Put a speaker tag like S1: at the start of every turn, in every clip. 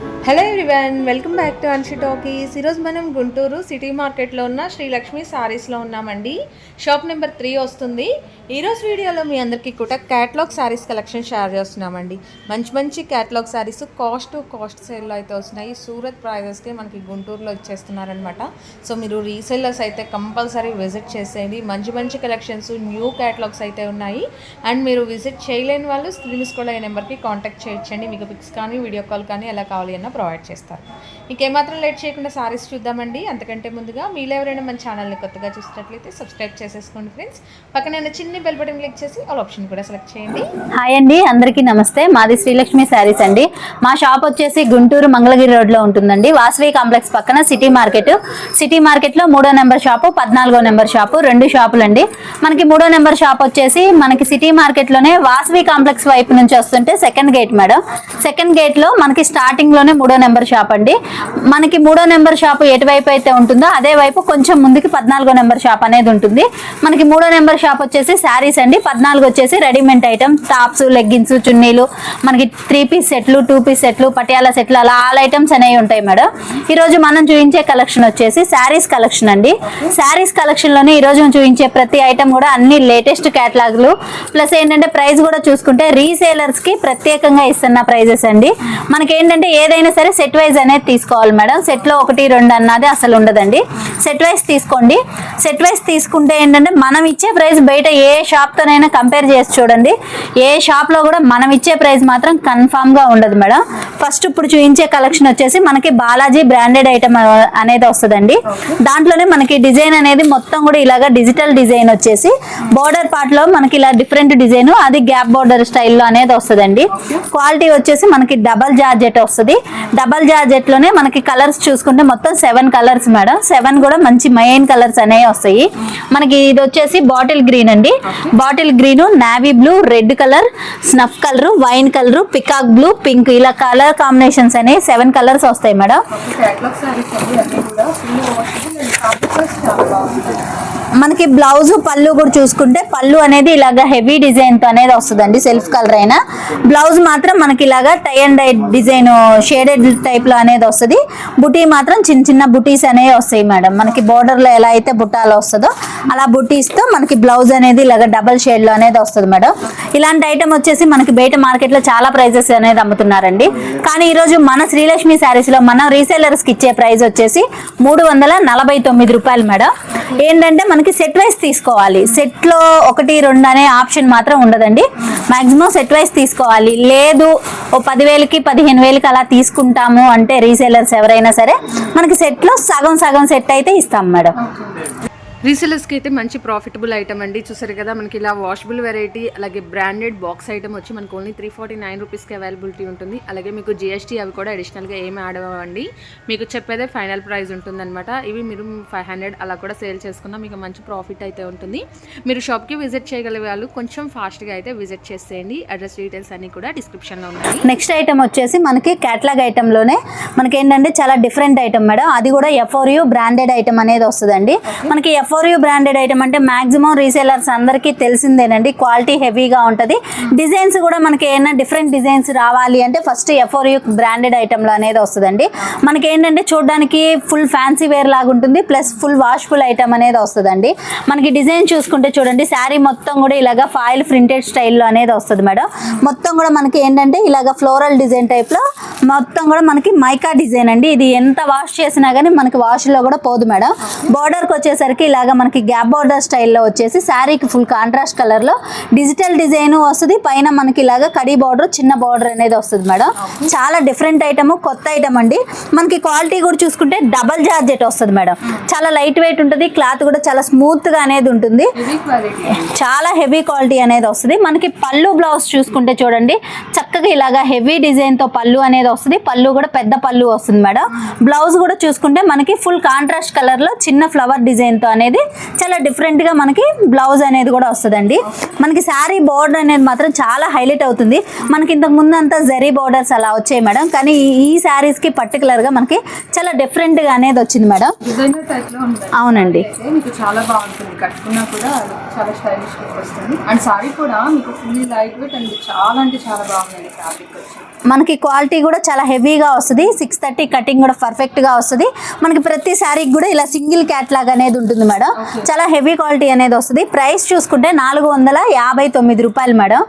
S1: Hello everyone welcome back to Anshi talkies ఈరోజు మనం Guntur city మార్కెట్లో ఉన్న శ్రీలక్ష్మి సారీస్లో ఉన్నామండి. షాప్ నెంబర్ త్రీ వస్తుంది. ఈరోజు వీడియోలో మీ అందరికీ కూడా క్యాట్లాగ్ సారీస్ కలెక్షన్ షేర్ చేస్తున్నామండి. మంచి మంచి క్యాట్లాగ్ సారీస్ కాస్ట్ కాస్ట్ సేల్లో అయితే వస్తున్నాయి. సూరత్ ప్రైజెస్కి మనకి గుంటూరులో ఇచ్చేస్తున్నారనమాట సో మీరు రీసెల్లర్స్ అయితే కంపల్సరీ విజిట్ చేసేయండి. మంచి మంచి కలెక్షన్స్ న్యూ క్యాట్లాగ్స్ అయితే ఉన్నాయి. అండ్ మీరు విజిట్ చేయలేని వాళ్ళు స్క్రీన్ కూడా ఈ నెంబర్కి కాంటాక్ట్ చేయొచ్చండి. మీకు పిక్స్ కానీ వీడియో కాల్ కానీ ఎలా కావాలి. అన్న ప్రొవైడ్ చేస్తారు. ఇంకేమాత్రం లేట్ చేయకుండా సారీస్ చూద్దామండి. అంతకంటే ముందుగా మీరు ఎవరైనా మన ఛానల్ని కొత్తగా చూసినట్లయితే సబ్స్క్రైబ్ చేసేసుకోండి ఫ్రెండ్స్. పక్కన ఉన్న చిన్న బెల్ బటన్ క్లిక్ చేసి ఆల్ ఆప్షన్ కూడా సెలెక్ట్ చేయండి.
S2: హాయ్ అండి అందరికీ నమస్తే. మాది శ్రీలక్ష్మి శారీస్ అండి. మా షాప్ వచ్చేసి గుంటూరు మంగళగిరి రోడ్లో ఉంటుందండి. వాసవి కాంప్లెక్స్ పక్కన సిటీ మార్కెట్. సిటీ మార్కెట్లో మూడో నెంబర్ షాపు పద్నాలుగో నెంబర్ షాపు రెండు షాపులు అండి మనకి మూడో నెంబర్ షాప్ వచ్చేసి మనకి సిటీ మార్కెట్లోనే వాసవి కాంప్లెక్స్ వైపు నుంచి వస్తుంటే సెకండ్ గేట్ మేడం. సెకండ్ గేట్లో మనకి స్టార్టింగ్లోనే మూడో నెంబర్ షాప్ అండి. మనకి మూడో నెంబర్ షాప్ ఎటువైపు అయితే ఉంటుందో అదే వైపు కొంచెం ముందుకి పద్నాలుగో నెంబర్ షాప్ అనేది ఉంటుంది. మనకి మూడో నెంబర్ షాప్ వచ్చేసి శారీస్ అండి. పద్నాలుగు వచ్చేసి రెడీమేడ్ ఐటమ్. టాప్స్ లెగ్గిన్స్ చున్నీలు మనకి త్రీ పీస్ సెట్లు టూ పీస్ సెట్లు పటియాలా సెట్లు అలా ఆల్ ఐటమ్స్ అనేవి ఉంటాయి మేడం. ఈరోజు మనం చూపించే కలెక్షన్ వచ్చేసి శారీస్ కలెక్షన్ అండి. శారీస్ కలెక్షన్లోనే ఈరోజు చూపించే ప్రతి ఐటమ్ కూడా అన్ని లేటెస్ట్ క్యాటలాగ్లు. ప్లస్ ఏంటంటే ప్రైస్ కూడా చూసుకుంటే రీసేలర్స్కి ప్రత్యేకంగా ఇస్తున్న ప్రైజెస్ అండి. మనకి ఏంటంటే ఏదైనా సరే సెట్ వైజ్ అనేది తీసుకోవాలి మేడం. సెట్లో ఒకటి రెండు అన్నది అసలు ఉండదండి. సెట్ వైజ్ తీసుకోండి. సెట్ వైజ్ తీసుకుంటే ఏంటంటే మనం ఇచ్చే ప్రైస్ బయట ఏ షాప్తోనైనా కంపేర్ చేసి చూడండి. ఏ షాప్లో కూడా మనం ఇచ్చే ప్రైస్ మాత్రం కన్ఫామ్గా ఉండదు మేడం. ఫస్ట్ ఇప్పుడు చూపించే కలెక్షన్ వచ్చేసి మనకి బాలాజీ బ్రాండెడ్ ఐటమ్ అనేది వస్తుందండి. దాంట్లోనే మనకి డిజైన్ అనేది మొత్తం కూడా ఇలాగా డిజిటల్ డిజైన్ వచ్చేసి బోర్డర్ పార్ట్లో మనకి ఇలా డిఫరెంట్ డిజైన్ అది గ్యాప్ బోర్డర్ స్టైల్లో అనేది వస్తుందండి. క్వాలిటీ వచ్చేసి మనకి డబల్ జార్జెట్ వస్తుంది. డబల్ జార్జెట్లోనే మనకి కలర్స్ చూసుకుంటే మొత్తం సెవెన్ కలర్స్ మేడం. సెవెన్ కూడా మంచి మెయిన్ కలర్స్ అనేవి వస్తాయి. మనకి ఇది వచ్చేసి బాటిల్ గ్రీన్ అండి. Bottle green navy blue red colour snuff colour wine colour peacock blue pink. ఇలా కలర్ కాంబినేషన్స్ అనేవి సెవెన్ కలర్స్ వస్తాయి మేడం. మనకి బ్లౌజ్ పళ్ళు కూడా చూసుకుంటే పళ్ళు అనేది ఇలాగా హెవీ డిజైన్తో అనేది వస్తుందండి సెల్ఫ్ కలర్ అయినా. బ్లౌజ్ మాత్రం మనకి ఇలాగా tie and dye design shaded టైప్లో అనేది వస్తుంది బుటీ మాత్రం చిన్న చిన్న బుటీస్ అనేవి వస్తాయి మేడం. మనకి బోర్డర్లో ఎలా అయితే బుట్టాలు వస్తుందో అలా బుటీస్తో మనకి బ్లౌజ్ అనేది ఇలాగ డబల్ షేడ్లో అనేది వస్తుంది మేడం. ఇలాంటి ఐటమ్ వచ్చేసి మనకి బయట మార్కెట్లో చాలా ప్రైజెస్ అనేది అమ్ముతున్నారండి. కానీ ఈ రోజు మన శ్రీలక్ష్మి శారీస్లో మన రీసేలర్స్కి ఇచ్చే ప్రైస్ వచ్చేసి మూడు వందల నలభై తొమ్మిది రూపాయలు మేడం. ఏంటంటే మనకి సెట్ వైస్ తీసుకోవాలి. సెట్లో ఒకటి రెండు అనే ఆప్షన్ మాత్రం ఉండదండి. మాక్సిమం సెట్ వైస్ తీసుకోవాలి. లేదు ఓ పదివేలకి పదిహేను వేలకి అలా తీసుకుంటాము అంటే రీసేలర్స్ ఎవరైనా సరే మనకి సెట్లో సగం సగం సెట్ అయితే ఇస్తాం మేడం.
S1: రీసెలర్స్కి అయితే మంచి ప్రాఫిటబుల్ ఐటమ్ అండి. చూసారు కదా మనకి ఇలా వాషబుల్ వెరైటీ అలాగే బ్రాండెడ్ బాక్స్ ఐటమ్ వచ్చి మనకు ఓన్లీ త్రీ ఫార్టీ నైన్ రూపీస్కి అవైలబిలిటీ ఉంటుంది. అలాగే మీకు జిఎస్టీ అవి కూడా అడిషనల్గా ఏమి యాడ్ అవ్వండి మీకు చెప్పేదే ఫైనల్ ప్రైస్ ఉంటుందన్నమాట. ఇవి మీరు ఫైవ్ హండ్రెడ్ అలా కూడా సేల్ చేసుకున్నా మీకు మంచి ప్రాఫిట్ అయితే ఉంటుంది. మీరు షాప్కి విజిట్ చేయగలిగే వాళ్ళు కొంచెం ఫాస్ట్గా అయితే విజిట్ చేసేయండి. అడ్రస్ డీటెయిల్స్ అన్నీ కూడా డిస్క్రిప్షన్లో ఉన్నాయి.
S2: నెక్స్ట్ ఐటమ్ వచ్చేసి మనకి క్యాట్లాగ్ ఐటమ్లోనే మనకి ఏంటంటే చాలా డిఫరెంట్ ఐటమ్ మేడం. అది కూడా ఎఫ్ఓరియూ బ్రాండెడ్ ఐటమ్ అనేది వస్తుందండి. మనకి ఎఫ్ఓరియూ బ్రాండెడ్ ఐటమ్ అంటే మాక్సిమం రీసేలర్స్ అందరికీ తెలిసిందేనండి. క్వాలిటీ హెవీగా ఉంటుంది. డిజైన్స్ కూడా మనకి ఏమైనా డిఫరెంట్ డిజైన్స్ రావాలి అంటే ఫస్ట్ ఎఫ్ఓరియూ బ్రాండెడ్ ఐటమ్లో అనేది వస్తుందండి. మనకి ఏంటంటే చూడడానికి ఫుల్ ఫ్యాన్సీ వేర్ లాగా ఉంటుంది. ప్లస్ ఫుల్ వాష్ఫుల్ ఐటమ్ అనేది వస్తుందండి. మనకి డిజైన్ చూసుకుంటే చూడండి శారీ మొత్తం కూడా ఇలాగా ఫాయిల్ ప్రింటెడ్ స్టైల్లో అనేది వస్తుంది మేడం. మొత్తం కూడా మనకి ఏంటంటే ఇలాగ ఫ్లోరల్ డిజైన్ టైప్లో మొత్తం కూడా మనకి మైకా డిజైన్ అండి. ఇది ఎంత వాష్ చేసినా కానీ మనకి వాష్లో కూడా పోదు మేడం. బార్డర్కి వచ్చేసరికి ఇలా ఇలాగ మనకి గ్యాప్ బార్డర్ స్టైల్లో వచ్చేసి శారీకి ఫుల్ కాంట్రాస్ట్ కలర్లో డిజిటల్ డిజైన్ వస్తుంది. పైన మనకి ఇలాగ కడీ బార్డర్ చిన్న బార్డర్ అనేది వస్తుంది మేడం. చాలా డిఫరెంట్ ఐటమ్ కొత్త ఐటమ్ అండి. మనకి క్వాలిటీ కూడా చూసుకుంటే డబల్ జార్జెట్ వస్తుంది మేడం. చాలా లైట్ వెయిట్ ఉంటుంది క్లాత్ కూడా చాలా స్మూత్గా అనేది ఉంటుంది. చాలా హెవీ క్వాలిటీ అనేది వస్తుంది. మనకి పళ్ళు బ్లౌజ్ చూసుకుంటే చూడండి చక్కగా ఇలాగా హెవీ డిజైన్తో పళ్ళు అనేది వస్తుంది. పళ్ళు కూడా పెద్ద పళ్ళు వస్తుంది మేడం. బ్లౌజ్ కూడా చూసుకుంటే మనకి ఫుల్ కాంట్రాస్ట్ కలర్లో చిన్న ఫ్లవర్ డిజైన్తో అనేది చాలా డిఫరెంట్గా మనకి బ్లౌజ్ అనేది కూడా వస్తుందండి. మనకి శారీ బోర్డర్ అనేది మాత్రం చాలా హైలైట్ అవుతుంది. మనకి ఇంతకు ముందు అంతా జరీ బోర్డర్స్ అలా వచ్చాయి మేడం. కానీ ఈ- ఈ శారీస్కి పర్టికులర్గా మనకి చాలా డిఫరెంట్గా అనేది వచ్చింది మేడం. అవునండి.
S1: చాలా బాగుంటుంది. కట్టుకున్నా కూడా చాలా స్టైలిష్ వస్తుంది. అండ్ సారీ కూడా మీకు ఫుల్లీ లైట్ వెయిట్ అండ్ చాలా అంటే చాలా బాగుందండి ఫ్యాబ్రిక్
S2: మనకి క్వాలిటీ కూడా చాలా హెవీగా వస్తుంది. సిక్స్ థర్టీ కటింగ్ కూడా పర్ఫెక్ట్గా వస్తుంది. మనకి ప్రతి శారీకి కూడా ఇలా సింగిల్ క్యాట్లాగ్ అనేది ఉంటుంది మేడం. చాలా హెవీ క్వాలిటీ అనేది వస్తుంది. ప్రైస్ చూసుకుంటే నాలుగు వందల యాభై తొమ్మిది రూపాయలు మేడం.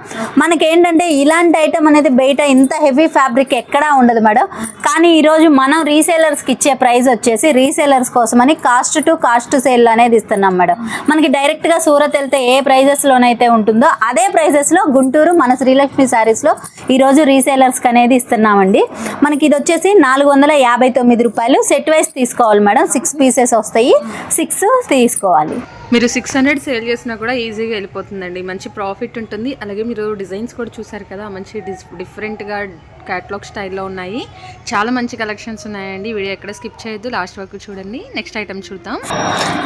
S2: మనకి ఏంటంటే ఇలాంటి ఐటమ్ అనేది బయట ఇంత హెవీ ఫ్యాబ్రిక్ ఎక్కడా ఉండదు మేడం. కానీ ఈరోజు మనం రీసేలర్స్కి ఇచ్చే ప్రైస్ వచ్చేసి రీసేలర్స్ కోసమని కాస్ట్ టు కాస్ట్ సేల్ అనేది ఇస్తున్నాం మేడం. మనకి డైరెక్ట్గా సూరత్ వెళ్తే ఏ ప్రైజెస్లోనైతే ఉంటుందో అదే ప్రైజెస్లో గుంటూరు మన శ్రీలక్ష్మి శారీస్లో ఈరోజు రీసేలర్స్కి అనేది ఇస్తున్నామండి. మనకి ఇది వచ్చేసి నాలుగు వందల యాభై తొమ్మిది రూపాయలు. సెట్ వైస్ తీసుకోవాలి మేడం. సిక్స్ పీసెస్ వస్తాయి. సిక్స్ తీసుకోవాలి.
S1: మీరు సిక్స్ హండ్రెడ్ సేల్ చేసినా కూడా ఈజీగా వెళ్ళిపోతుందండి. మంచి ప్రాఫిట్ ఉంటుంది. అలాగే మీరు డిజైన్స్ కూడా చూసారు కదా మంచి డిఫరెంట్గా క్యాట్లాగ్ స్టైల్లో ఉన్నాయి. చాలా మంచి కలెక్షన్స్ ఉన్నాయండి. వీడియో ఎక్కడ స్కిప్ చేయొద్దు. లాస్ట్ వరకు చూడండి. నెక్స్ట్ ఐటమ్ చూద్దాం.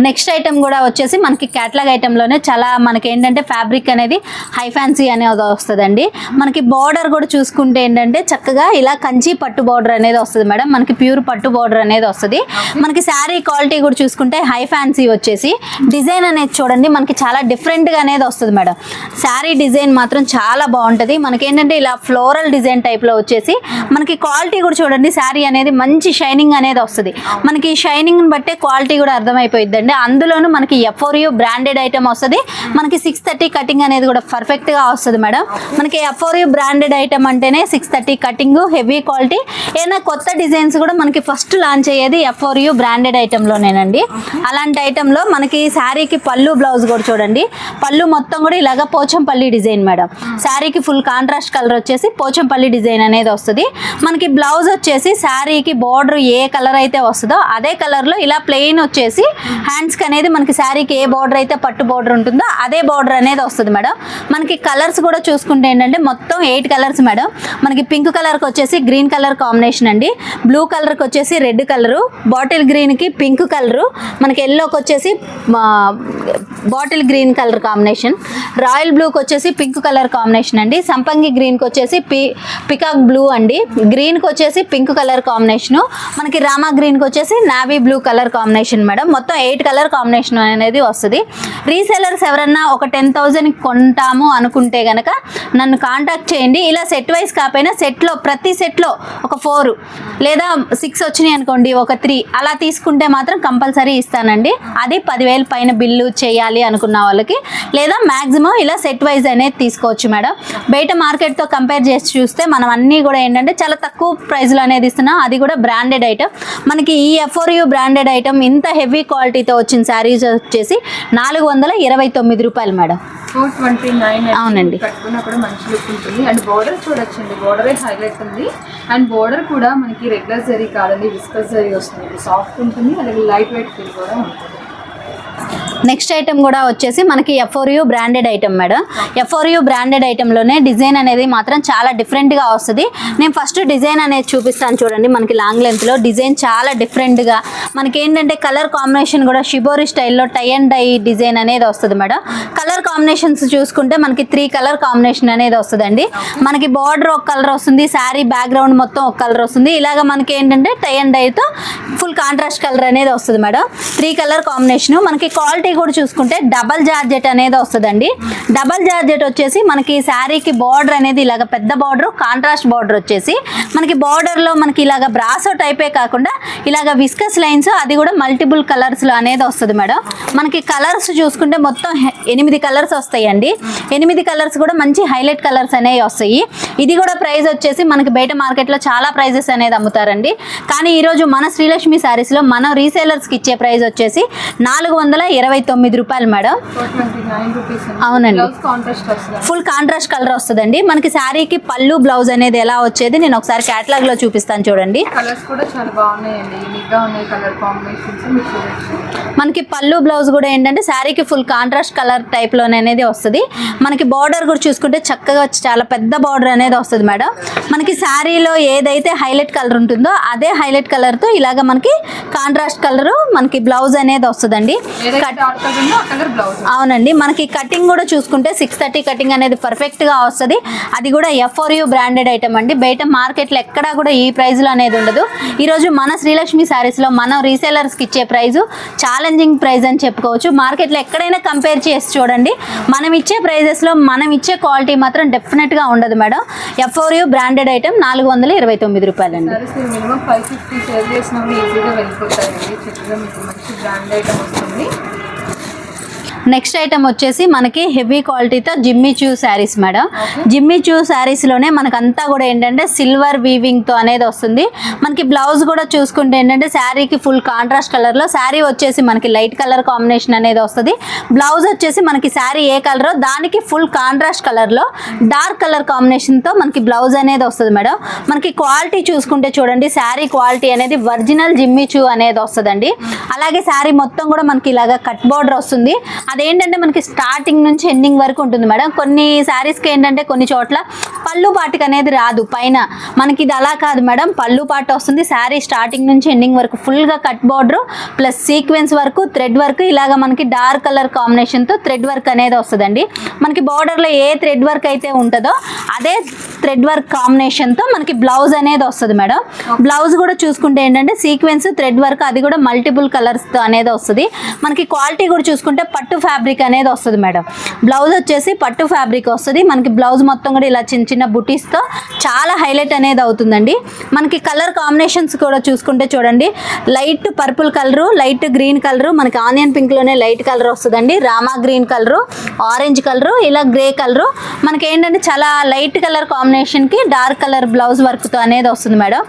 S2: నెక్స్ట్ ఐటమ్ కూడా వచ్చేసి మనకి క్యాట్లాగ్ ఐటెంలోనే చాలా మనకి ఏంటంటే ఫ్యాబ్రిక్ అనేది హై ఫ్యాన్సీ అనేది వస్తుందండి. మనకి బార్డర్ కూడా చూసుకుంటే ఏంటంటే చక్కగా ఇలా కంచి పట్టు బార్డర్ అనేది వస్తుంది మేడం. మనకి ప్యూర్ పట్టు బార్డర్ అనేది వస్తుంది. మనకి శారీ క్వాలిటీ కూడా చూసుకుంటే హై ఫ్యాన్సీ వచ్చేసి. డిజైన్ అనేది చూడండి మనకి చాలా డిఫరెంట్గా అనేది వస్తుంది మేడం. శారీ డిజైన్ మాత్రం చాలా బాగుంటుంది. మనకి ఏంటంటే ఇలా ఫ్లోరల్ డిజైన్ టైప్లో వచ్చేసి మనకి క్వాలిటీ కూడా చూడండి శారీ అనేది మంచి షైనింగ్ అనేది వస్తుంది. మనకి షైనింగ్ని బట్టే క్వాలిటీ కూడా అర్థమైపోయిద్దండి. అందులోనూ మనకి ఎఫ్ఓరియూ బ్రాండెడ్ ఐటమ్ వస్తుంది. మనకి సిక్స్ థర్టీ కటింగ్ అనేది కూడా పర్ఫెక్ట్గా వస్తుంది మేడం. మనకి ఎఫ్ఓరియూ బ్రాండెడ్ ఐటమ్ అంటేనే six thirty cutting heavy quality ఏదైనా కొత్త డిజైన్స్ కూడా మనకి ఫస్ట్ లాంచ్ అయ్యేది ఎఫ్ఓరియూ బ్రాండెడ్ ఐటెంలోనేనండి అలాంటి ఐటెంలో మనకి శారీకి పళ్ళు బ్లౌజ్ కూడా చూడండి. పళ్ళు మొత్తం కూడా ఇలాగ పోచంపల్లి డిజైన్ మేడం. శారీకి ఫుల్ కాంట్రాస్ట్ కలర్ వచ్చేసి పోచంపల్లి డిజైన్ అనేది వస్తుంది. మనకి బ్లౌజ్ వచ్చేసి శారీకి బార్డర్ ఏ కలర్ అయితే వస్తుందో అదే కలర్లో ఇలా ప్లెయిన్ వచ్చేసి హ్యాండ్స్కి అనేది మనకి శారీకి ఏ బార్డర్ అయితే పట్టు బార్డర్ ఉంటుందో అదే బార్డర్ అనేది వస్తుంది మేడం. మనకి కలర్స్ కూడా చూసుకుంటే ఏంటంటే మొత్తం ఎయిట్ కలర్స్ మేడం. మనకి పింక్ కలర్కి వచ్చేసి గ్రీన్ కలర్ కాంబినేషన్ అండి. బ్లూ కలర్కి వచ్చేసి రెడ్ కలరు బాటిల్ గ్రీన్కి పింక్ కలరు మనకి ఎల్లోకి వచ్చేసి bottle green colour combination. Royal బ్లూకి వచ్చేసి పింక్ కలర్ కాంబినేషన్ అండి. సంపంగి గ్రీన్కి వచ్చేసి పి పికాక్ బ్లూ అండి. గ్రీన్కి వచ్చేసి పింక్ కలర్ కాంబినేషను. మనకి రామా గ్రీన్కి వచ్చేసి navy blue colour combination madam. మొత్తం ఎయిట్ కలర్ కాంబినేషన్ అనేది వస్తుంది. రీసేలర్స్ ఎవరన్నా ఒక టెన్ థౌజండ్ కొంటాము అనుకుంటే కనుక నన్ను కాంటాక్ట్ చేయండి. ఇలా సెట్ వైస్ కాకపోయినా సెట్లో ప్రతి సెట్లో ఒక ఫోర్ లేదా సిక్స్ వచ్చినాయి అనుకోండి ఒక త్రీ అలా తీసుకుంటే మాత్రం కంపల్సరీ ఇస్తానండి. అది పదివేల పైన బిల్లు చేయాలి అనుకున్న వాళ్ళకి లేదా మ్యాక్సిమం ఇలా సెట్ వైజ్ అనేది తీసుకోవచ్చు మేడం. బయట మార్కెట్తో కంపేర్ చేసి చూస్తే మనం అన్నీ కూడా ఏంటంటే చాలా తక్కువ ప్రైస్లో అనేది ఇస్తున్నాం. అది కూడా బ్రాండెడ్ ఐటమ్ మనకి ఈ ఎఫ్ఓరియూ బ్రాండెడ్ ఐటమ్ ఇంత హెవీ క్వాలిటీతో వచ్చిన శారీస్ వచ్చేసి నాలుగు వందల ఇరవై తొమ్మిది రూపాయలు మేడం. అవునండి.
S1: కట్టుకున్నా కూడా మంచి లుక్ ఉంటుంది. అండ్. బోర్డర్ చూడొచ్చండి బోర్డర్ హైలైట్ ఉంది. అండ్ బోర్డర్ కూడా మనకి రెగ్యులర్ జరీ కాదండి విస్కస్ జరీ వస్తుంది. సాఫ్ట్ ఉంటుంది అలాగే లైట్ వెయిట్ ఫీల్ కూడా ఉంటుంది.
S2: నెక్స్ట్ ఐటమ్ కూడా వచ్చేసి మనకి ఎఫ్ఓరియూ బ్రాండెడ్ ఐటమ్ మేడం ఎఫ్ఓరియూ బ్రాండెడ్ ఐటెంలోనే డిజైన్ అనేది మాత్రం చాలా డిఫరెంట్గా వస్తుంది. నేను ఫస్ట్ డిజైన్ అనేది చూపిస్తాను చూడండి మనకి లాంగ్ లెంత్లో డిజైన్ చాలా డిఫరెంట్గా మనకి ఏంటంటే కలర్ కాంబినేషన్ కూడా షిబోరి స్టైల్లో టై అండ్ డై డిజైన్ అనేది వస్తుంది మేడం కలర్ కాంబినేషన్స్ చూసుకుంటే మనకి త్రీ కలర్ కాంబినేషన్ అనేది వస్తుందండి. మనకి బార్డర్ ఒక కలర్ వస్తుంది శారీ బ్యాక్గ్రౌండ్ మొత్తం ఒక కలర్ వస్తుంది. ఇలాగ మనకి ఏంటంటే టై అండ్ డైతో ఫుల్ కాంట్రాస్ట్ కలర్ అనేది వస్తుంది మేడం త్రీ కలర్ కాంబినేషన్ మనకి క్వాలిటీ కూడా చూసుకుంటే డబల్ జార్జెట్ అనేది వస్తుందండి. డబల్ జార్జెట్ వచ్చేసి మనకి శారీకి బార్డర్ అనేది ఇలాగ పెద్ద బార్డర్ కాంట్రాస్ట్ బార్డర్ వచ్చేసి మనకి బార్డర్లో మనకి ఇలాగ బ్రాసో టైపే కాకుండా ఇలాగ విస్కస్ లైన్స్ అది కూడా మల్టిపుల్ కలర్స్లో అనేది వస్తుంది మేడం. మనకి కలర్స్ చూసుకుంటే మొత్తం ఎనిమిది కలర్స్ వస్తాయండి. ఎనిమిది కలర్స్ కూడా మంచి హైలైట్ కలర్స్ అనేవి వస్తాయి. ఇది కూడా ప్రైస్ వచ్చేసి మనకి బయట మార్కెట్లో చాలా ప్రైజెస్ అనేది అమ్ముతారండి. కానీ ఈరోజు మన శ్రీలక్ష్మి శారీస్లో మనం రీసేలర్స్కి ఇచ్చే ప్రైస్ వచ్చేసి నాలుగు వందల ఇరవై తొమ్మిది రూపాయలు మేడం. అవునండి. ఫుల్ కాంట్రాస్ట్ కలర్ వస్తుందండి. మనకి శారీకి పళ్ళు బ్లౌజ్ అనేది ఎలా వచ్చేది నేను ఒకసారి క్యాటలాగ్లో చూపిస్తాను చూడండి. మనకి పళ్ళు బ్లౌజ్ కూడా ఏంటంటే శారీకి ఫుల్ కాంట్రాస్ట్ కలర్ టైప్లోనే అనేది వస్తుంది. మనకి బార్డర్ కూడా చూసుకుంటే చక్కగా చాలా పెద్ద బార్డర్ అనేది వస్తుంది మేడం. మనకి శారీలో ఏదైతే హైలైట్ కలర్ ఉంటుందో అదే హైలైట్ కలర్తో ఇలాగ మనకి కాంట్రాస్ట్ కలర్ మనకి బ్లౌజ్ అనేది వస్తుందండి. కట్
S1: డాట్ కలర్ ఉందో ఆ కలర్ బ్లౌజ్
S2: అవునండి మనకి కటింగ్ కూడా చూసుకుంటే సిక్స్ థర్టీ కటింగ్ అనేది పర్ఫెక్ట్గా వస్తుంది. అది కూడా ఎఫ్ఆర్ యూ బ్రాండెడ్ ఐటమ్ అండి. బయట మార్కెట్లో ఎక్కడా కూడా ఈ ప్రైస్లో అనేది ఉండదు. ఈ రోజు మన శ్రీలక్ష్మి సారీస్లో మనం రీసేలర్స్కి ఇచ్చే ప్రైస్ ఛాలెంజింగ్ ప్రైస్ అని చెప్పుకోవచ్చు. మార్కెట్లో ఎక్కడైనా కంపేర్ చేసి చూడండి. మనం ఇచ్చే ప్రైజెస్లో మనం ఇచ్చే క్వాలిటీ మాత్రం డెఫినెట్గా ఉండదు madam. FR U branded item నాలుగు వందల ఇరవై తొమ్మిది
S1: మీరు మినిమం ఫైవ్ ఫిఫ్టీ సేల్ చేసినప్పుడు ఈజీగా వెళ్ళిపోతాయండి చక్కగా మీకు మంచి బ్రాండ్ ఐటమ్ వస్తుంది.
S2: నెక్స్ట్ ఐటమ్ వచ్చేసి మనకి హెవీ క్వాలిటీతో జిమ్మి చూ శారీస్ మేడం జిమ్మి చూ శారీస్లోనే మనకు అంతా కూడా ఏంటంటే సిల్వర్ వీవింగ్తో అనేది వస్తుంది. మనకి బ్లౌజ్ కూడా చూసుకుంటే ఏంటంటే శారీకి ఫుల్ కాంట్రాస్ట్ కలర్లో శారీ వచ్చేసి మనకి లైట్ కలర్ కాంబినేషన్ అనేది వస్తుంది. బ్లౌజ్ వచ్చేసి మనకి శారీ ఏ కలరో దానికి ఫుల్ కాంట్రాస్ట్ కలర్లో డార్క్ కలర్ కాంబినేషన్తో మనకి బ్లౌజ్ అనేది వస్తుంది మేడం మనకి క్వాలిటీ చూసుకుంటే చూడండి శారీ క్వాలిటీ అనేది ఒరిజినల్ జిమ్మి చూ అనేది వస్తుందండి. అలాగే శారీ మొత్తం కూడా మనకి ఇలాగా కట్ బోర్డర్ వస్తుంది. అదేంటంటే మనకి స్టార్టింగ్ నుంచి ఎండింగ్ వరకు ఉంటుంది మేడం. కొన్ని శారీస్కి ఏంటంటే కొన్ని చోట్ల పళ్ళు పాటికి అనేది రాదు. పైన మనకి ఇది అలా కాదు మేడం. పళ్ళు పాట వస్తుంది. శారీ స్టార్టింగ్ నుంచి ఎండింగ్ వరకు ఫుల్గా కట్ బార్డర్ ప్లస్ సీక్వెన్స్ వరకు థ్రెడ్ వర్క్ ఇలాగ మనకి డార్క్ కలర్ కాంబినేషన్తో థ్రెడ్ వర్క్ అనేది వస్తుందండి. మనకి బార్డర్లో ఏ థ్రెడ్ వర్క్ అయితే ఉంటుందో అదే థ్రెడ్ వర్క్ కాంబినేషన్తో మనకి బ్లౌజ్ అనేది వస్తుంది మేడం. బ్లౌజ్ కూడా చూసుకుంటే ఏంటంటే సీక్వెన్స్ థ్రెడ్ వర్క్ అది కూడా మల్టిపుల్ కలర్స్తో అనేది వస్తుంది. మనకి క్వాలిటీ కూడా చూసుకుంటే పట్టు ఫ్యాబ్రిక్ అనేది వస్తుంది మేడం. బ్లౌజ్ వచ్చేసి పట్టు ఫ్యాబ్రిక్ వస్తుంది. మనకి బ్లౌజ్ మొత్తం కూడా ఇలా చిన్న చిన్న బుటీస్తో చాలా హైలైట్ అనేది అవుతుందండి. మనకి కలర్ కాంబినేషన్స్ కూడా చూసుకుంటే చూడండి. Light purple colour light green colour మనకి ఆనియన్ పింక్లోనే లైట్ కలర్ వస్తుందండి. Rama green colour orange colour ఇలా గ్రే కలరు మనకి ఏంటంటే చాలా లైట్ కలర్ కాంబినేషన్కి డార్క్ కలర్ బ్లౌజ్ వర్క్తో అనేది వస్తుంది మేడం.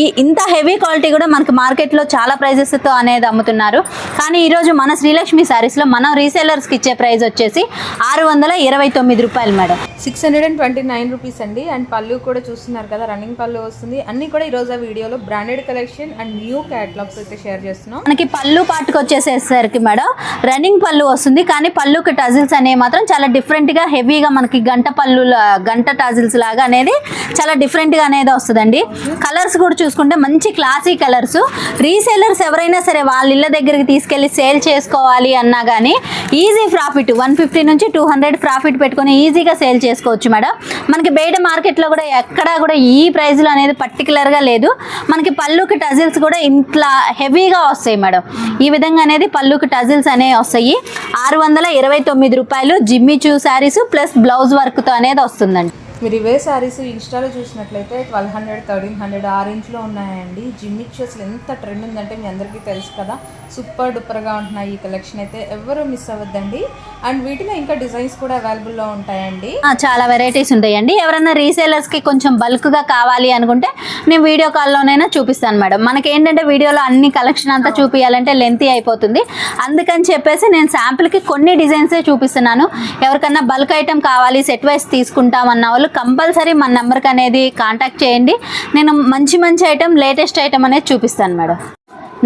S2: ఈ ఇంత హెవీ క్వాలిటీ కూడా మనకి మార్కెట్లో చాలా ప్రైజెస్తో అనేది అమ్ముతున్నారు. కానీ ఈరోజు మన శ్రీలక్ష్మి శారీస్లో మనం రీసేలర్స్కి ఇచ్చే ప్రైస్ వచ్చేసి ఆరు వందల ఇరవై తొమ్మిది రూపాయలు madam.
S1: Six hundred and twenty nine rupees అండి. అండ్ పళ్ళు కూడా చూస్తున్నారు కదా రన్నింగ్ పళ్ళు వస్తుంది. అన్ని కూడా ఈరోజు ఆ వీడియోలో branded collection and new catalogues అయితే షేర్ చేస్తున్నాం.
S2: మనకి పళ్ళు పాటుకు వచ్చేసేసరికి మేడం రన్నింగ్ పళ్ళు వస్తుంది. కానీ పళ్ళుకి టజిల్స్ అనేవి మాత్రం చాలా డిఫరెంట్గా హెవీగా మనకి గంట పళ్ళు గంట టజిల్స్ లాగా అనేది చాలా డిఫరెంట్గా అనేది వస్తుందండి. కలర్స్ కూడా చూసుకుంటే మంచి క్లాసీ కలర్స్ రీసేలర్స్ ఎవరైనా సరే వాళ్ళ ఇళ్ళ దగ్గరికి తీసుకెళ్ళి సేల్ చేసుకోవాలి అన్నా కానీ ఈజీ ప్రాఫిట్ వన్ ఫిఫ్టీ నుంచి టూ హండ్రెడ్ ప్రాఫిట్ పెట్టుకొని ఈజీగా సేల్ చేసుకోవచ్చు మేడం. మనకి బయట మార్కెట్లో కూడా ఎక్కడా కూడా ఈ ప్రైస్లో అనేది పర్టికులర్గా లేదు. మనకి పళ్ళుకి టజిల్స్ కూడా ఇంట్లో హెవీగా వస్తాయి మేడం. ఈ విధంగా అనేది పళ్ళుకి టజిల్స్ అనేవి వస్తాయి. ఆరు వందల ఇరవై తొమ్మిది రూపాయలు జిమ్మి చూ శారీస్ ప్లస్ బ్లౌజ్ వర్క్తో అనేది వస్తుందండి.
S1: మీరు ఇవే శారీస్ ఇన్స్టాలో చూసినట్లయితే ట్వెల్వ్ హండ్రెడ్ థర్టీన్ హండ్రెడ్ ఆ రేంజ్లో ఉన్నాయండి. జిమ్మిచ్చు అసలు ఎంత ట్రెండ్ ఉందంటే మీ అందరికీ తెలుసు కదా. సూపర్ డూపర్గా ఉంటున్నాయి ఈ కలెక్షన్ అయితే. ఎవరు మిస్ అవ్వద్దండి. అండ్ వీటిలో ఇంకా డిజైన్స్ కూడా అవైలబుల్లో ఉంటాయండి.
S2: చాలా వెరైటీస్ ఉంటాయండి. ఎవరైనా రీసేలర్స్కి కొంచెం బల్క్గా కావాలి అనుకుంటే నేను వీడియో కాల్లోనైనా చూపిస్తాను మేడం. మనకి ఏంటంటే వీడియోలో అన్ని కలెక్షన్ అంతా చూపించాలంటే లెంతీ అయిపోతుంది. అందుకని చెప్పేసి నేను శాంపుల్కి కొన్ని డిజైన్సే చూపిస్తున్నాను. ఎవరికన్నా బల్క్ ఐటెం కావాలి సెట్ వైస్ తీసుకుంటామన్న వాళ్ళు కంపల్సరీ మన నెంబర్కి అనేది కాంటాక్ట్ చేయండి. నేను మంచి మంచి ఐటెం లేటెస్ట్ ఐటెం అనేది చూపిస్తాను మేడం.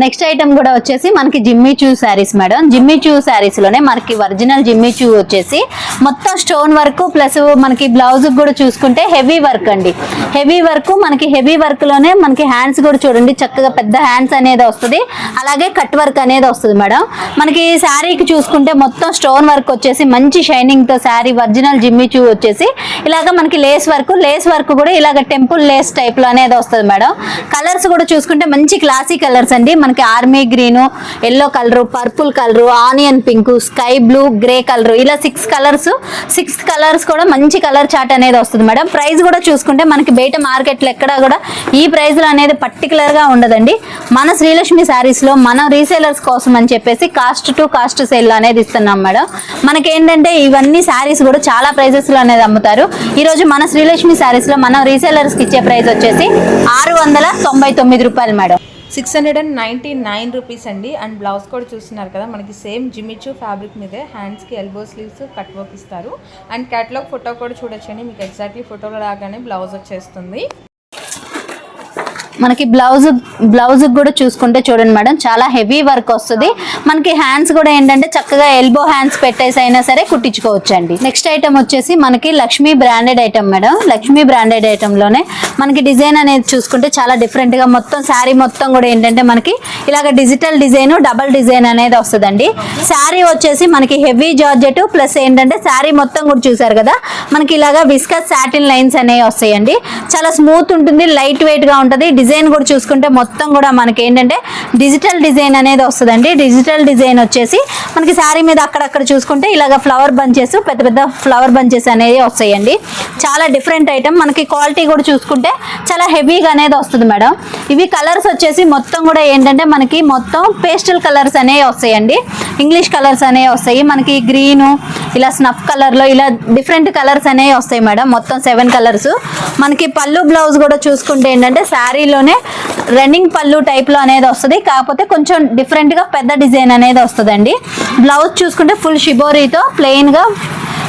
S2: నెక్స్ట్ ఐటమ్ కూడా వచ్చేసి మనకి Jimmy Choo sarees madam. Jimmy Choo శారీస్లోనే మనకి ఒరిజినల్ జిమ్మీ చూ వచ్చేసి మొత్తం స్టోన్ వర్క్ ప్లస్ మనకి బ్లౌజ్ కూడా చూసుకుంటే హెవీ వర్క్ అండి. హెవీ వర్క్ మనకి హెవీ వర్క్లోనే మనకి హ్యాండ్స్ కూడా చూడండి చక్కగా పెద్ద హ్యాండ్స్ అనేది వస్తుంది. అలాగే కట్ వర్క్ అనేది వస్తుంది మేడం. మనకి శారీకి చూసుకుంటే మొత్తం స్టోన్ వర్క్ వచ్చేసి మంచి షైనింగ్తో శారీ ఒరిజినల్ జిమ్మీ చూ వచ్చేసి ఇలాగ మనకి లేస్ వర్క్ లేస్ వర్క్ కూడా ఇలాగ టెంపుల్ లేస్ టైప్లో అనేది వస్తుంది మేడం. కలర్స్ కూడా చూసుకుంటే మంచి క్లాసీ కలర్స్ అండి. మనకి army green yellow colour purple colour onion pink sky blue grey colour ఇలా సిక్స్ కలర్స్ సిక్స్ కలర్స్ కూడా మంచి కలర్ చార్ట్ అనేది వస్తుంది మేడం. ప్రైస్ కూడా చూసుకుంటే మనకి బయట మార్కెట్లో ఎక్కడా కూడా ఈ ప్రైస్లో అనేది పర్టికులర్గా ఉండదండి. మన శ్రీలక్ష్మి శారీస్లో మన రీసేలర్స్ కోసం అని చెప్పేసి కాస్ట్ టు కాస్ట్ సేల్ అనేది ఇస్తున్నాం మేడం. మనకేంటంటే ఇవన్నీ శారీస్ కూడా చాలా ప్రైజెస్లో అనేది అమ్ముతారు. ఈరోజు మన శ్రీలక్ష్మి శారీస్లో మనం రీసేలర్స్కి ఇచ్చే ప్రైస్ వచ్చేసి ఆరు వందల తొంభై తొమ్మిది రూపాయలు madam.
S1: Six hundred and ninety nine rupees అండి. అండ్ బ్లౌజ్ కూడా చూస్తున్నారు కదా మనకి సేమ్ జిమిచు ఫ్యాబ్రిక్ మీదే హ్యాండ్స్కి ఎల్బో స్లీవ్స్ కట్ వర్క్ ఇస్తారు. అండ్ క్యాటలాగ్ ఫోటో కూడా చూడొచ్చండి. మీకు ఎగ్జాక్ట్లీ ఫోటోలో లాగానే బ్లౌజ్ వచ్చేస్తుంది.
S2: మనకి బ్లౌజ్ బ్లౌజ్ కూడా చూసుకుంటే చూడండి మేడం చాలా హెవీ వర్క్ వస్తుంది. మనకి హ్యాండ్స్ కూడా ఏంటంటే చక్కగా ఎల్బో హ్యాండ్స్ పెట్టేసి అయినా సరే కుట్టించుకోవచ్చు అండి నెక్స్ట్ ఐటమ్ వచ్చేసి మనకి Lakshmi branded item madam. Lakshmi branded ఐటమ్లోనే మనకి డిజైన్ అనేది చూసుకుంటే చాలా డిఫరెంట్గా మొత్తం శారీ మొత్తం కూడా ఏంటంటే మనకి ఇలాగ డిజిటల్ డిజైన్ డబల్ డిజైన్ అనేది వస్తుందండి. శారీ వచ్చేసి మనకి హెవీ జార్జెట్ ప్లస్ ఏంటంటే శారీ మొత్తం కూడా చూసారు కదా మనకి ఇలాగ విస్కస్ సాటిన్ లైన్స్ అనేవి వస్తాయండి. చాలా స్మూత్ ఉంటుంది లైట్ వెయిట్గా ఉంటుంది డిజైన్ కూడా చూసుకుంటే మొత్తం కూడా మనకి ఏంటంటే డిజిటల్ డిజైన్ అనేది వస్తుందండి. డిజిటల్ డిజైన్ వచ్చేసి మనకి శారీ మీద అక్కడక్కడ చూసుకుంటే ఇలాగ ఫ్లవర్ బంచెస్ పెద్ద పెద్ద ఫ్లవర్ బంచెస్ అనేవి వస్తాయండి. చాలా డిఫరెంట్ ఐటమ్ మనకి క్వాలిటీ కూడా చూసుకుంటే చాలా హెవీగా అనేది వస్తుంది మేడం. ఇవి కలర్స్ వచ్చేసి మొత్తం కూడా ఏంటంటే మనకి మొత్తం పేస్టల్ కలర్స్ అనేవి వస్తాయండి. ఇంగ్లీష్ కలర్స్ అనేవి వస్తాయి. మనకి గ్రీను ఇలా స్నఫ్ కలర్లో ఇలా డిఫరెంట్ కలర్స్ అనేవి వస్తాయి మేడం. మొత్తం సెవెన్ కలర్స్ మనకి పళ్ళు బ్లౌజ్ కూడా చూసుకుంటే ఏంటంటే శారీలోనే రన్నింగ్ పళ్ళు టైప్లో అనేది వస్తుంది. కాకపోతే కొంచెం డిఫరెంట్గా పెద్ద డిజైన్ అనేది వస్తుందండి. బ్లౌజ్ చూసుకుంటే ఫుల్ షిబోరీతో ప్లెయిన్గా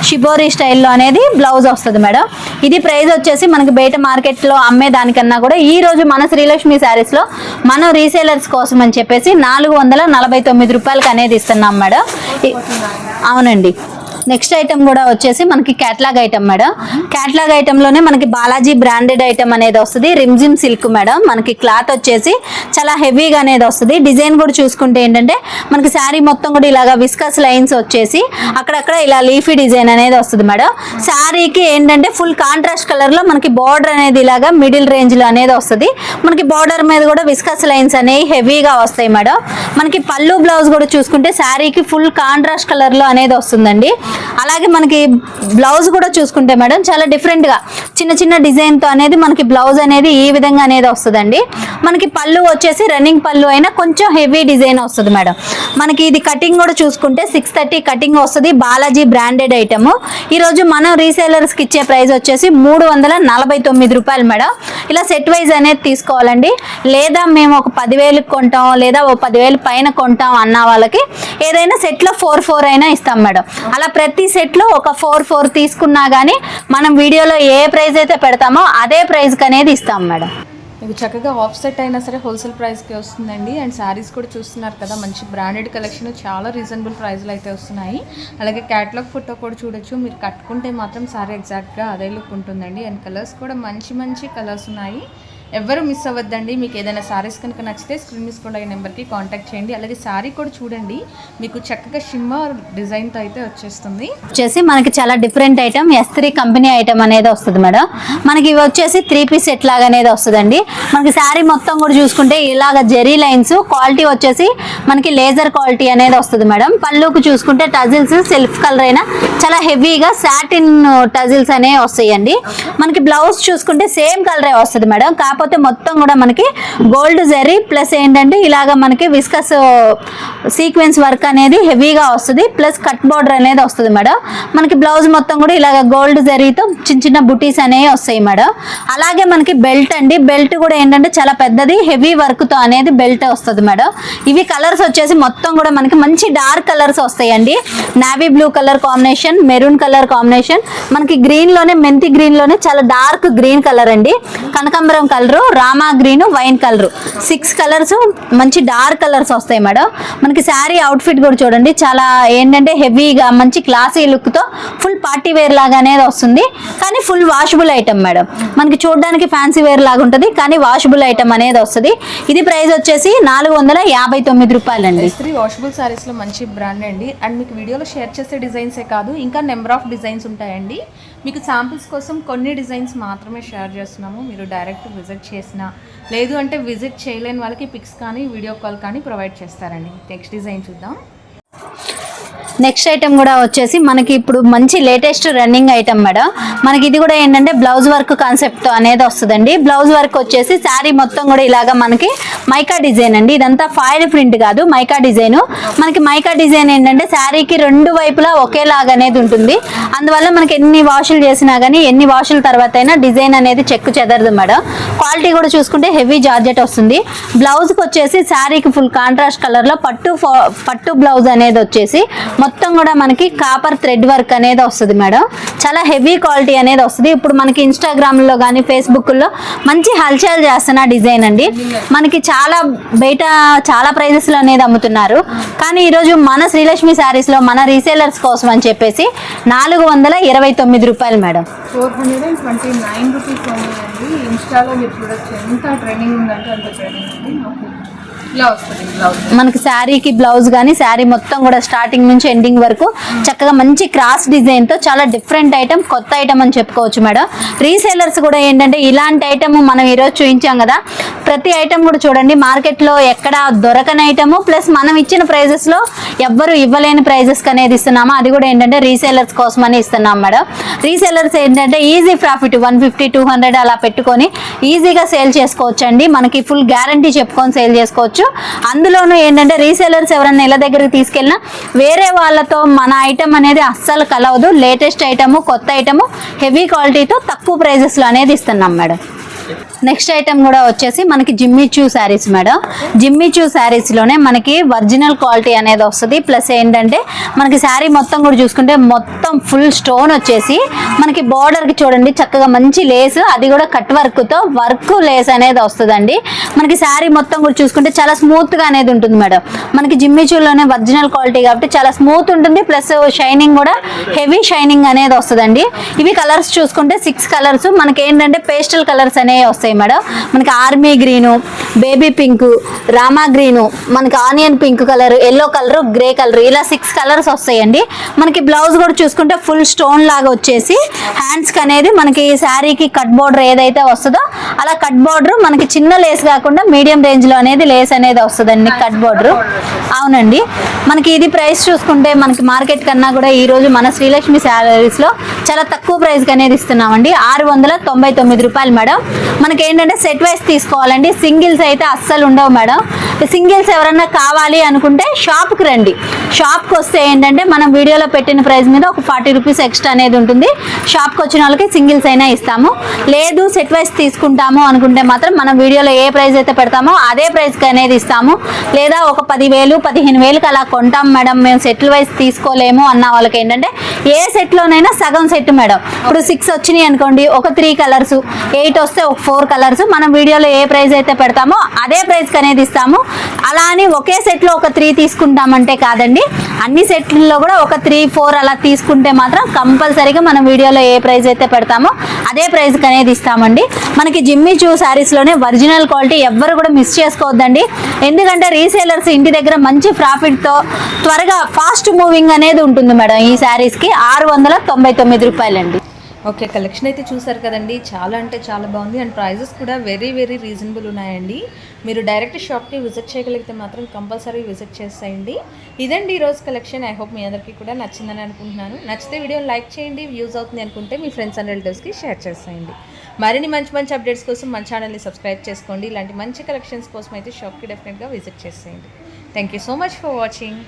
S2: షిబోరీ స్టైల్లో అనేది బ్లౌజ్ వస్తుంది మేడం. ఇది ప్రైస్ వచ్చేసి మనకి బయట మార్కెట్లో అమ్మే దానికన్నా కూడా ఈ రోజు మన శ్రీలక్ష్మి శారీస్లో మనం రీసేలర్స్ కోసం అని చెప్పేసి నాలుగు వందల నలభై తొమ్మిది రూపాయలకి అనేది ఇస్తున్నాం మేడం. అవునండి. నెక్స్ట్ ఐటమ్ కూడా వచ్చేసి మనకి క్యాట్లాగ్ ఐటమ్ మేడం. క్యాట్లాగ్ ఐటమ్లోనే మనకి బాలాజీ బ్రాండెడ్ ఐటమ్ అనేది వస్తుంది. Rimjhim silk madam. మనకి క్లాత్ వచ్చేసి చాలా హెవీగా అనేది వస్తుంది. డిజైన్ కూడా చూసుకుంటే ఏంటంటే మనకి శారీ మొత్తం కూడా ఇలాగా విస్కస్ లైన్స్ వచ్చేసి అక్కడక్కడ ఇలా లీఫీ డిజైన్ అనేది వస్తుంది మేడం. శారీకి ఏంటంటే ఫుల్ కాంట్రాస్ట్ కలర్లో మనకి బార్డర్ అనేది ఇలాగా మిడిల్ రేంజ్లో అనేది వస్తుంది. మనకి బార్డర్ మీద కూడా విస్కస్ లైన్స్ అనేవి హెవీగా వస్తాయి మేడం. మనకి పళ్ళు బ్లౌజ్ కూడా చూసుకుంటే శారీకి ఫుల్ కాంట్రాస్ట్ కలర్లో అనేది వస్తుందండి. అలాగే మనకి బ్లౌజ్ కూడా చూసుకుంటే మేడం చాలా డిఫరెంట్గా చిన్న చిన్న డిజైన్తో అనేది మనకి బ్లౌజ్ అనేది ఈ విధంగా అనేది వస్తుందండి. మనకి పళ్ళు వచ్చేసి రన్నింగ్ పళ్ళు అయినా కొంచెం హెవీ డిజైన్ వస్తుంది మేడం. మనకి ఇది కటింగ్ కూడా చూసుకుంటే సిక్స్ థర్టీ కటింగ్ వస్తుంది. బాలాజీ బ్రాండెడ్ ఐటమ్ ఈరోజు మనం రీసేలర్స్కి ఇచ్చే ప్రైస్ వచ్చేసి మూడు వందల నలభై తొమ్మిది రూపాయలు మేడం. ఇలా సెట్ వైజ్ అనేది తీసుకోవాలండి. లేదా మేము ఒక పదివేలకు కొంటాం లేదా ఓ పదివేలు పైన కొంటాం అన్న వాళ్ళకి ఏదైనా సెట్లో ఫోర్ ఫోర్ అయినా ఇస్తాం మేడం. అలా ప్రతి సెట్లో ఒక ఫోర్ ఫోర్ తీసుకున్నా కానీ మనం వీడియోలో ఏ ప్రైస్ అయితే పెడతామో అదే ప్రైస్కి అనేది ఇస్తాం మేడం.
S1: మీకు చక్కగా ఆఫ్ సెట్ అయినా సరే హోల్సేల్ ప్రైస్కి వస్తుందండి. అండ్ శారీస్ కూడా చూస్తున్నారు కదా మంచి బ్రాండెడ్ కలెక్షన్ చాలా రీజనబుల్ ప్రైస్లో అయితే వస్తున్నాయి. అలాగే క్యాటలాగ్ ఫోటో కూడా చూడొచ్చు. మీరు కట్టుకుంటే మాత్రం శారీ ఎగ్జాక్ట్గా అదే లుక్ ఉంటుందండి. అండ్ కలర్స్ కూడా మంచి మంచి కలర్స్ ఉన్నాయి. ఎవరు మిస్ అవ్వద్దండి. మీకు ఏదైనా శారీస్ కనుక నచ్చితే స్క్రీన్ తీసుకోండి ఈ నెంబర్కి కాంటాక్ట్ చేయండి. అలాగే శారీ కూడా చూడండి. మీకు చక్కగా షిమ్మర్ డిజైన్తో అయితే వచ్చేస్తుంది.
S2: వచ్చేసి మనకి చాలా different item S three company item అనేది వస్తుంది మేడం. మనకి ఇవి వచ్చేసి త్రీ పీస్ సెట్ లాగా అనేది వస్తుందండి. మనకి శారీ మొత్తం కూడా చూసుకుంటే ఇలాగ జెరీ లైన్స్ క్వాలిటీ వచ్చేసి మనకి లేజర్ క్వాలిటీ అనేది వస్తుంది మేడం. పళ్ళుకు చూసుకుంటే టజిల్స్ సెల్ఫ్ కలర్ అయినా చాలా హెవీగా సాటిన్ టజిల్స్ అనేవి వస్తాయండి. మనకి బ్లౌజ్ చూసుకుంటే సేమ్ కలరే వస్తుంది మేడం. కాకపోతే మొత్తం కూడా మనకి గోల్డ్ జరీ ప్లస్ ఏంటంటే ఇలాగ మనకి విస్కస్ సీక్వెన్స్ వర్క్ అనేది హెవీగా వస్తుంది. ప్లస్ కట్ బోర్డర్ అనేది వస్తుంది మేడం. మనకి బ్లౌజ్ మొత్తం కూడా ఇలాగ గోల్డ్ జరీతో చిన్న చిన్న బుటీస్ అనేవి వస్తాయి మేడం. అలాగే మనకి బెల్ట్ అండి. బెల్ట్ కూడా ఏంటంటే చాలా పెద్దది. హెవీ వర్క్తో అనేది బెల్ట్ వస్తుంది మేడం. ఇవి కలర్స్ వచ్చేసి మొత్తం కూడా మనకి మంచి డార్క్ కలర్స్ వస్తాయండి. Navy blue colour combination maroon colour combination. మనకి గ్రీన్లోనే మెంతి గ్రీన్లోనే చాలా డార్క్ గ్రీన్ కలర్ అండి. కనకాంబరం colour Rama green wine colour. Six colours మంచి డార్క్ కలర్స్ వస్తాయి మేడం. మనకి శారీ అవుట్ఫిట్ కూడా చూడండి. చాలా ఏంటంటే హెవీగా మంచి క్లాసీ లుక్తో ఫుల్ పార్టీ వేర్ లాగా అనేది వస్తుంది. కానీ ఫుల్ వాషబుల్ ఐటమ్ మేడం. మనకి చూడడానికి ఫ్యాన్సీ వేర్ లాగా ఉంటుంది కానీ వాషబుల్ ఐటమ్ అనేది వస్తుంది. ఇది ప్రైస్ వచ్చేసి నాలుగు వందల యాభై తొమ్మిది రూపాయలండి.
S1: త్రీ వాషబుల్ శారీస్లో మంచి బ్రాండ్ అండి. అండ్ మీకు వీడియోలో షేర్ చేసే డిజైన్సే కాదు ఇంకా నెంబర్ ఆఫ్ డిజైన్స్ ఉంటాయండి. మీకు శాంపిల్స్ కోసం కొన్ని డిజైన్స్ మాత్రమే షేర్ చేస్తున్నాము. మీరు డైరెక్ట్ విజిట్ చేసినా లేదు అంటే విజిట్ చేయలేని వాళ్ళకి పిక్స్ కానీ వీడియో కాల్ కానీ ప్రొవైడ్ చేస్తారండి. నెక్స్ట్ డిజైన్ చూద్దాం.
S2: నెక్స్ట్ ఐటమ్ కూడా వచ్చేసి మనకి ఇప్పుడు మంచి లేటెస్ట్ రన్నింగ్ ఐటమ్ మేడం. మనకి ఇది కూడా ఏంటంటే బ్లౌజ్ వర్క్ కాన్సెప్ట్ అనేది వస్తుందండి. బ్లౌజ్ వర్క్ వచ్చేసి శారీ మొత్తం కూడా ఇలాగా మనకి మైకా డిజైన్ అండి. ఇదంతా ఫాయిల్ ప్రింట్ కాదు మైకా డిజైన్. మనకి మైకా డిజైన్ ఏంటంటే శారీకి రెండు వైపులా ఒకేలాగా అనేది ఉంటుంది. అందువల్ల మనకి ఎన్ని వాషులు చేసినా కానీ ఎన్ని వాషుల తర్వాత అయినా డిజైన్ అనేది చెక్కు చెదరదు మేడం. క్వాలిటీ కూడా చూసుకుంటే హెవీ జార్జెట్ వస్తుంది. బ్లౌజ్కి వచ్చేసి శారీకి ఫుల్ కాంట్రాస్ట్ కలర్లో పట్టు పట్టు బ్లౌజ్ అనేది వచ్చేసి మొత్తం మొత్తం కూడా మనకి కాపర్ థ్రెడ్ వర్క్ అనేది వస్తుంది మేడం. చాలా హెవీ క్వాలిటీ అనేది వస్తుంది. ఇప్పుడు మనకి ఇన్స్టాగ్రామ్లో కానీ ఫేస్బుక్లో మంచి హల్చల్ చేస్తున్న డిజైన్ అండి. మనకి చాలా బయట చాలా ప్రైజెస్లో అనేది అమ్ముతున్నారు. కానీ ఈరోజు మన శ్రీలక్ష్మి శారీస్లో మన రీసేలర్స్ కోసం అని చెప్పేసి నాలుగు వందల ఇరవై తొమ్మిది రూపాయలు madam.
S3: Four hundred and twenty nine rupees ఉన్నాయండి ఇన్స్టాలో మీరు చూడొచ్చు. ఎంత ట్రెండింగ్ ఉందంటే అంత ట్రెండింగ్
S2: మనకి శారీకి బ్లౌజ్ కానీ శారీ మొత్తం కూడా స్టార్టింగ్ నుంచి ఎండింగ్ వరకు చక్కగా మంచి క్రాస్ డిజైన్తో చాలా డిఫరెంట్ ఐటమ్ కొత్త ఐటమ్ అని చెప్పుకోవచ్చు మేడం. రీసేలర్స్ కూడా ఏంటంటే ఇలాంటి ఐటమ్ మనం ఈరోజు చూపించాం కదా. ప్రతి ఐటమ్ కూడా చూడండి మార్కెట్లో ఎక్కడ దొరకని ఐటమ్ ప్లస్ మనం ఇచ్చిన ప్రైజెస్లో ఎవ్వరు ఇవ్వలేని ప్రైజెస్ అనేది ఇస్తున్నాము. అది కూడా ఏంటంటే రీసేలర్స్ కోసం అని ఇస్తున్నాం మేడం. రీసేలర్స్ ఏంటంటే easy profit one fifty two hundred అలా పెట్టుకొని ఈజీగా సేల్ చేసుకోవచ్చండి. మనకి ఫుల్ గ్యారంటీ చెప్పుకొని సేల్ చేసుకోవచ్చు. అందులోనూ ఏంటంటే రీసేలర్స్ ఎవరైనా ఇళ్ళ దగ్గరికి తీసుకెళ్ళినా వేరే వాళ్ళతో మన ఐటమ్ అనేది అస్సలు కలవదు. లేటెస్ట్ ఐటము కొత్త ఐటము హెవీ క్వాలిటీతో తక్కువ ప్రైజెస్లో అనేది ఇస్తున్నాం మేడం. నెక్స్ట్ ఐటమ్ కూడా వచ్చేసి మనకి జిమ్మి శారీస్ మేడం. జిమ్మి చూ శారీస్లోనే మనకి ఒరిజినల్ క్వాలిటీ అనేది వస్తుంది. ప్లస్ ఏంటంటే మనకి శారీ మొత్తం కూడా చూసుకుంటే మొత్తం ఫుల్ స్టోన్ వచ్చేసి మనకి బార్డర్కి కి చూడండి చక్కగా మంచి లేస్ అది కూడా కట్ వర్క్తో వర్క్ లేస్ అనేది వస్తుందండి. మనకి శారీ మొత్తం కూడా చూసుకుంటే చాలా స్మూత్గా అనేది ఉంటుంది మేడం. మనకి జిమ్మి చూలోనే ఒరిజినల్ క్వాలిటీ కాబట్టి చాలా స్మూత్ ఉంటుంది. ప్లస్ షైనింగ్ కూడా హెవీ షైనింగ్ అనేది వస్తుందండి. ఇవి కలర్స్ చూసుకుంటే సిక్స్ కలర్స్. మనకి ఏంటంటే పేస్టల్ కలర్స్ అనేవి వస్తాయి మేడం. మనకి army green baby pink Rama green మనకి onion pink colour yellow colour grey colour ఇలా సిక్స్ కలర్స్ వస్తాయండి. మనకి బ్లౌజ్ కూడా చూసుకుంటే ఫుల్ స్టోన్ లాగా వచ్చేసి హ్యాండ్స్కి అనేది మనకి శారీకి కట్ బోర్డర్ ఏదైతే వస్తుందో అలా కట్ బోర్డర్ మనకి చిన్న లేస్ కాకుండా మీడియం రేంజ్లో అనేది లేస్ అనేది వస్తుందండి కట్ బోర్డర్. అవునండి. మనకి ఇది ప్రైస్ చూసుకుంటే మనకి మార్కెట్ కన్నా కూడా ఈ రోజు మన శ్రీలక్ష్మి శారీస్లో చాలా తక్కువ ప్రైస్ అనేది ఇస్తున్నామండి. ఆరు వందల తొంభై తొమ్మిది రూపాయలు మేడం. మనకి ఏంటంటే సెట్ వైస్ తీసుకోవాలండి. సింగిల్స్ అయితే అస్సలు ఉండవు మేడం. సింగిల్స్ ఎవరన్నా కావాలి అనుకుంటే షాప్కి రండి. షాప్కి వస్తే ఏంటంటే మనం వీడియోలో పెట్టిన ప్రైస్ మీద ఒక ఫార్టీ రూపీస్ ఎక్స్ట్రా అనేది ఉంటుంది. షాప్కి వచ్చిన వాళ్ళకి సింగిల్స్ అయినా ఇస్తాము. లేదు సెట్ వైస్ తీసుకుంటాము అనుకుంటే మాత్రం మనం వీడియోలో ఏ ప్రైస్ అయితే పెడతామో అదే ప్రైస్కి అనేది ఇస్తాము. లేదా ఒక పదివేలు పదిహేను వేలకు అలా కొంటాం మేడం. మేము సెట్లు వైస్ తీసుకోలేము అన్న వాళ్ళకి ఏంటంటే ఏ సెట్లోనైనా సగం సెట్ మేడం. ఇప్పుడు సిక్స్ వచ్చినాయి అనుకోండి ఒక త్రీ కలర్స్ ఎయిట్ వస్తే ఒక ఫోర్ కలర్స్ మనం వీడియోలో ఏ ప్రైస్ అయితే పెడతామో అదే ప్రైస్కి అనేది ఇస్తాము. అలా అని ఒకే సెట్లో ఒక త్రీ తీసుకుంటామంటే కాదండి. అన్ని సెట్లలో కూడా ఒక త్రీ ఫోర్ అలా తీసుకుంటే మాత్రం కంపల్సరీగా మనం వీడియోలో ఏ ప్రైస్ అయితే పెడతామో అదే ప్రైస్కి అనేది ఇస్తామండి మనకి జిమ్మి చూ శారీస్లోనే ఒరిజినల్ క్వాలిటీ ఎవ్వరు కూడా మిస్ చేసుకోవద్దండి. ఎందుకంటే రీసేలర్స్ ఇంటి దగ్గర మంచి ప్రాఫిట్తో త్వరగా ఫాస్ట్ మూవింగ్ అనేది ఉంటుంది మేడం ఈ శారీస్కి ఆరు వందల తొంభై తొమ్మిది రూపాయలండి.
S1: ఓకే కలెక్షన్ అయితే చూసారు కదండి. చాలా అంటే చాలా బాగుంది. అండ్ ప్రైజెస్ కూడా వెరీ వెరీ రీజనబుల్ ఉన్నాయండి. మీరు డైరెక్ట్ షాప్కి విజిట్ చేయగలిగితే మాత్రం కంపల్సరీ విజిట్ చేసేయండి. ఇదండి ఈరోజు కలెక్షన్ ఐ హోప్ మీ అందరికీ కూడా నచ్చిందని అనుకుంటున్నాను. నచ్చితే వీడియోని లైక్ చేయండి వ్యూస్ అవుతుంది అనుకుంటే మీ ఫ్రెండ్స్ అండ్ రిలేటివ్స్కి షేర్ చేసేయండి. మరిన్ని మంచి మంచి అప్డేట్స్ కోసం మన ఛానల్ని సబ్స్క్రైబ్ చేసుకోండి. ఇలాంటి మంచి కలెక్షన్స్ కోసం అయితే షాప్కి డెఫినెట్గా విజిట్ చేసేయండి. Thank you so much for watching